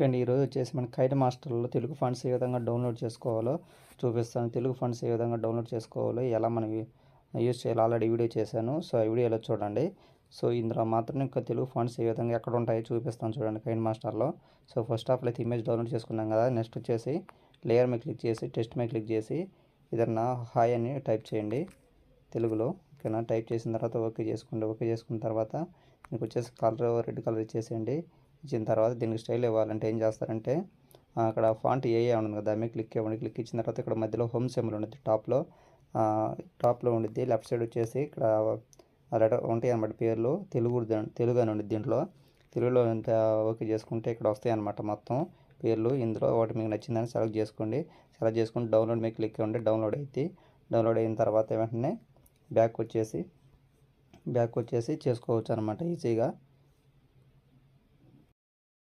Okay అండి. ఈరోజు వచ్చేసి మన కైట్ మాస్టర్లో తెలుగు ఫండ్స్ ఏ విధంగా డౌన్లోడ్ చేసుకోవాలో చూపిస్తాను. తెలుగు ఫండ్స్ ఏ విధంగా డౌన్లోడ్ చేసుకోవాలో ఎలా మనం యూజ్ చేయాలి ఆల్రెడీ వీడియో చేశాను. సో ఆ వీడియోలో చూడండి. సో ఇందులో మాత్రం ఇంకా తెలుగు ఫండ్స్ ఏ విధంగా ఎక్కడ ఉంటాయో చూపిస్తాను చూడండి కైట్ మాస్టర్లో. సో ఫస్ట్ ఆఫ్ అయితే ఇమేజ్ డౌన్లోడ్ చేసుకున్నాం కదా. నెక్స్ట్ వచ్చేసి లేయర్ మీద క్లిక్ చేసి టెస్ట్ మీద క్లిక్ చేసి ఏదన్నా హాయ్ అని టైప్ చేయండి తెలుగులో. ఓకేనా? టైప్ చేసిన తర్వాత ఓకే చేసుకోండి ఓకే చేసుకున్న తర్వాత మీకు వచ్చేసి కలర్ రెడ్ కలర్ ఇచ్చేసేయండి. ఇచ్చిన తర్వాత దీనికి స్టైల్ ఇవ్వాలంటే ఏం చేస్తారంటే అక్కడ ఫాంట్ ఏఏ ఉంది కదా దాని మీద క్లిక్ ఇవ్వండి. క్లిక్ ఇచ్చిన తర్వాత ఇక్కడ మధ్యలో హోమ్ సింబల్ ఉండేది టాప్లో టాప్లో ఉండిద్ది. లెఫ్ట్ సైడ్ వచ్చేసి ఇక్కడ లెటర్ ఉంటాయి అన్నమాట పేర్లు. తెలుగు తెలుగు అని ఉండిద్ది దీంట్లో. తెలుగులో ఎంత ఓకే చేసుకుంటే ఇక్కడ వస్తాయి అన్నమాట మొత్తం పేర్లు. ఇందులో ఒకటి మీకు నచ్చిందని సెలెక్ట్ చేసుకోండి. సెలెక్ట్ చేసుకుని డౌన్లోడ్ మీద క్లిక్ ఇవ్వండి. డౌన్లోడ్ అయితే డౌన్లోడ్ అయిన తర్వాత వెంటనే బ్యాక్ వచ్చేసి బ్యాక్ వచ్చేసి చేసుకోవచ్చు అనమాట ఈజీగా